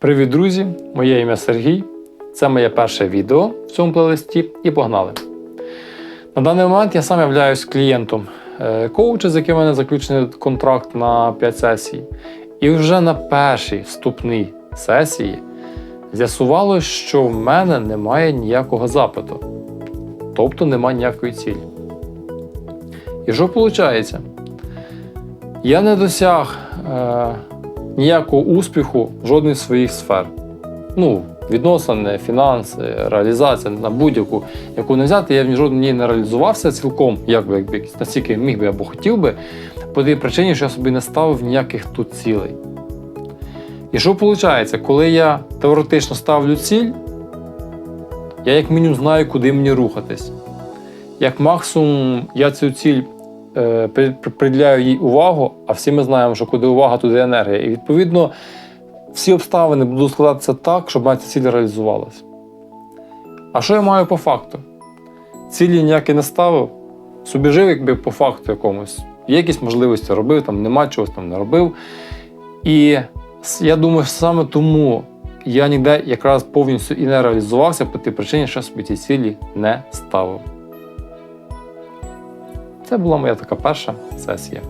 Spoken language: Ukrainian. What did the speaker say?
Привіт, друзі! Моє ім'я Сергій. Це моє перше відео в цьому плейлисті і погнали. На даний момент я сам являюсь клієнтом е, коуча, з яким у мене заключений контракт на 5 сесій. І вже на першій вступній сесії з'ясувалось, що в мене немає ніякого запиту, тобто немає ніякої цілі. І що виходить? Я не досяг е, ніякого успіху в жодній з своїх сфер. Ну, відносини, фінанси, реалізація на будь-яку, яку не взяти, я в жодній не реалізувався цілком, як би настільки міг би або хотів би, по тій причині, що я собі не ставив ніяких тут цілей. І що виходить, коли я теоретично ставлю ціль, я як мінімум знаю, куди мені рухатись. Як максимум, я цю ціль приділяю їй увагу, а всі ми знаємо, що куди увага, туди енергія. І відповідно всі обставини будуть складатися так, щоб моя ціль реалізувалася. А що я маю по факту? Цілі ніякі не ставив, собі жив якби по факту якомусь. Є якісь можливості робив, там нема чогось там не робив. І я думаю, що саме тому я ніде якраз повністю і не реалізувався по тій причині, що собі ці цілі не ставив. Це була моя така перша сесія.